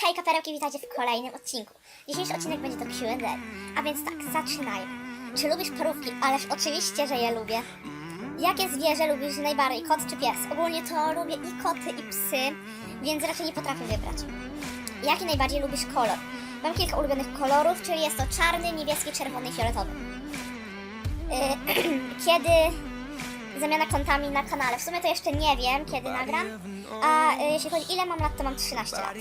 Hej kaperełki, witajcie w kolejnym odcinku. Dzisiejszy odcinek będzie to Q&A, a więc tak, zaczynajmy. Czy lubisz parówki? Ależ oczywiście, że je lubię. Jakie zwierzę lubisz najbardziej, kot czy pies? Ogólnie to lubię i koty, i psy, więc raczej nie potrafię wybrać. Jaki najbardziej lubisz kolor? Mam kilka ulubionych kolorów, czyli jest to czarny, niebieski, czerwony i fioletowy. Yy, kiedy zamiana kontami na kanale. W sumie to jeszcze nie wiem, kiedy nagram. A y, jeśli chodzi ile mam lat, to mam 13 lat.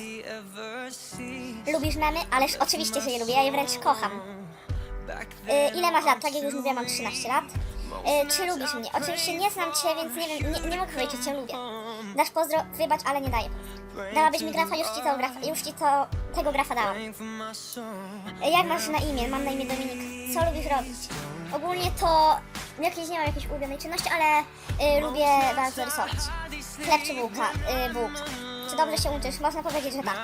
Lubisz memy? Ależ oczywiście, że je lubię, ja je wręcz kocham. Y, ile masz lat? Tak jak już mówiłam, mam 13 lat. Y, czy lubisz mnie? Oczywiście nie znam Cię, więc nie wiem, nie, nie mogę powiedzieć, czy Cię lubię. Dasz pozdro, wybacz, ale nie daję. Dałabyś mi grafa, już Ci to, już ci to tego grafa dałam. Jak masz na imię? Mam na imię Dominik. Co lubisz robić? Ogólnie to jakieś nie mam jakiejś ulubionej czynności, ale y, lubię bardzo rysować. Chleb czy bułka? Y, bułka. Czy dobrze się uczysz? Można powiedzieć, że tak.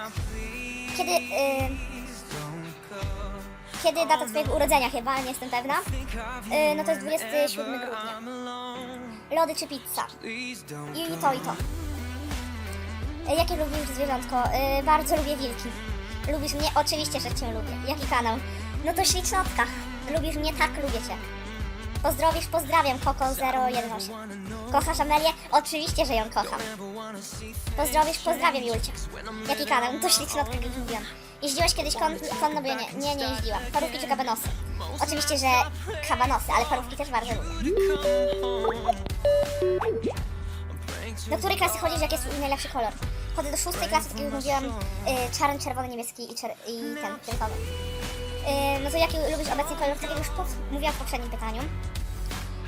Kiedy... Y, kiedy data twojego urodzenia chyba, nie jestem pewna. Y, no to jest 27 grudnia. Lody czy pizza? I to, i to. Y, jakie lubisz zwierzątko? Y, bardzo lubię wilki. Lubisz mnie? Oczywiście, że Cię lubię. Jaki kanał? No to ślicznotka. Lubisz mnie? Tak, lubię Cię. Pozdrowisz? Pozdrawiam, Koko018. Kochasz Amelię? Oczywiście, że ją kocham. Pozdrowisz? Pozdrawiam, Julcia. Jaki kanał? No to ślicznotka, jak mówiłam. Jeździłaś kiedyś kon, konno, bo ja nie, nie, nie jeździłam. Parówki czy kabanosy? Oczywiście, że kabanosy, ale parówki też bardzo lubię. Do której klasy chodzisz? Jaki jest najlepszy kolor? Chodzę do szóstej klasy, tak jak mówiłam, y, czarny, czerwony, niebieski i, czer- i ten, fioletowy. Y, no to jaki lubisz obecnie kolor? Tak jak już po, mówiłam w poprzednim pytaniu.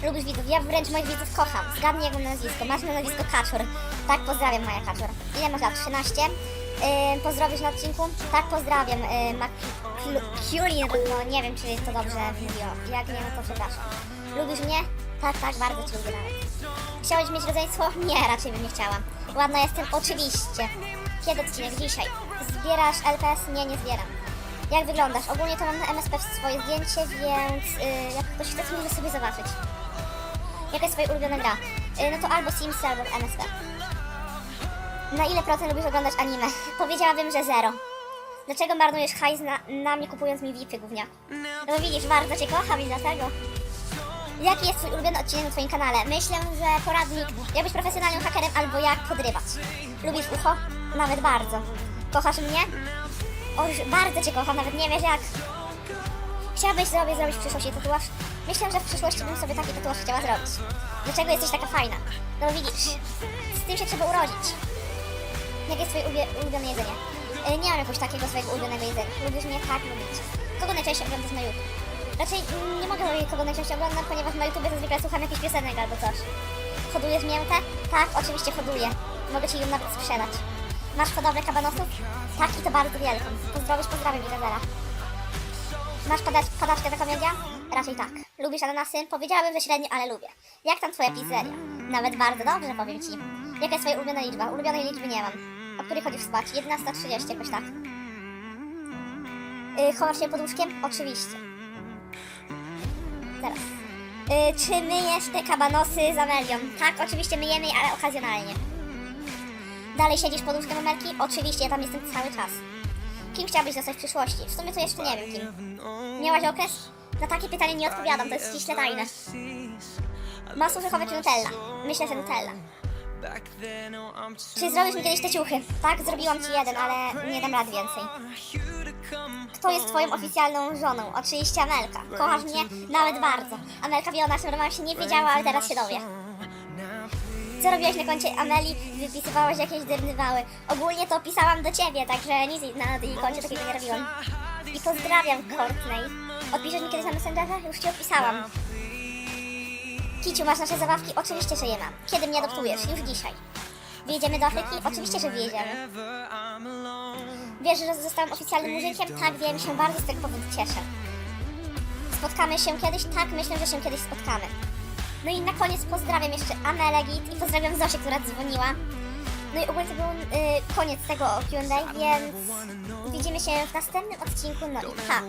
Lubisz widzów? Ja wręcz moich widzów kocham. Zgadnij na nazwisko. Masz na nazwisko Kaczor. Tak, pozdrawiam Maja Kaczor. Ile masz lat? 13. Yy, pozdrowisz na odcinku? Tak, pozdrawiam. Yy, Maculin, no nie wiem, czy to dobrze mówiło. Jak nie, no to przepraszam. Lubisz mnie? Tak, tak, bardzo Cię lubię nawet. Chciałeś mieć rodzeństwo? Nie, raczej bym nie chciała. Ładna jestem? Oczywiście. Kiedy odcinek? Dzisiaj. Zbierasz LPS? Nie, nie zbieram. Jak wyglądasz? Ogólnie to mam na MSP swoje zdjęcie, więc yy, jak ktoś chce, to może sobie zobaczyć. Jaka jest twoja ulubiona gra? Yy, no to albo Sims, albo MSP. Na ile procent lubisz oglądać anime? Powiedziałabym, że zero. Dlaczego marnujesz hajs na, na mnie kupując mi VIPy, gówniaku? No bo widzisz, bardzo Cię kocham i dlatego. Jaki jest Twój ulubiony odcinek na Twoim kanale? Myślę, że poradnik jak być profesjonalnym hakerem albo jak podrywać. Lubisz ucho? Nawet bardzo. Kochasz mnie? O, bardzo Cię kocham, nawet nie wiesz jak. Chciałabyś sobie zrobić w przyszłości tatuaż? Myślę, że w przyszłości bym sobie taki tatuaż chciała zrobić. Dlaczego jesteś taka fajna? No widzisz, z tym się trzeba urodzić. Jakie jest Twoje ulubione jedzenie? E, Nie mam jakoś takiego swojego ulubionego jedzenia. Lubisz mnie? Tak, lubię Cię. Kogo najczęściej oglądasz na YouTube? Raczej mm, nie mogę powiedzieć, kogo najczęściej oglądam, ponieważ na YouTube zazwyczaj słucham jakichś piosenek albo coś. Hodujesz miętę? Tak, oczywiście hoduję. Mogę Ci ją nawet sprzedać. Masz hodowlę kabanosów? Tak, i to bardzo wielką. Pozdrowisz, pozdrawiam Izabela. Masz padać, padaczkę za komiedia? Raczej tak. Lubisz ananasy? Powiedziałabym, że średnio, ale lubię. Jak tam twoja pizzeria? Nawet bardzo dobrze, powiem ci. Jaka jest twoja ulubiona liczba? Ulubionej liczby nie mam. O której chodzisz spać? 11.30, jakoś tak. Yy, chowasz się pod łóżkiem? Oczywiście. Teraz. Yy, czy myjesz te kabanosy z Amelią? Tak, oczywiście myjemy je, ale okazjonalnie. Dalej siedzisz pod łóżkiem Amelki? Oczywiście, ja tam jestem cały czas. Kim chciałabyś zostać w przyszłości? W sumie to jeszcze nie wiem kim. Miałaś okres? Na takie pytanie nie odpowiadam, to jest ściśle tajne. Masło orzechowe czy Nutella? Myślę, że Nutella. Czy zrobisz mi kiedyś te ciuchy? Tak, zrobiłam ci jeden, ale nie dam rad więcej. Kto jest twoją oficjalną żoną? Oczywiście Amelka. Kochasz mnie? Nawet bardzo. Amelka wie o naszym romansie, nie wiedziała, ale teraz się dowie. Co robiłaś na koncie Ameli? Wypisywałaś jakieś dyrnywały. Ogólnie to pisałam do ciebie, także nic na jej koncie takiego nie robiłam. I pozdrawiam Courtney. Odpiszesz mi kiedyś na Messengerze? Już ci odpisałam. Kiciu, masz nasze zabawki? Oczywiście, że je mam. Kiedy mnie adoptujesz? Już dzisiaj. Wyjedziemy do Afryki? Oczywiście, że wyjedziemy. Wiesz, że zostałam oficjalnym murzynkiem? Tak, wiem, się bardzo z tego powodu cieszę. Spotkamy się kiedyś? Tak, myślę, że się kiedyś spotkamy. No i na koniec pozdrawiam jeszcze Amelę Git i pozdrawiam Zosię, która dzwoniła. No i ogólnie to był y, koniec tego Q&A, więc widzimy się w następnym odcinku. No i pa!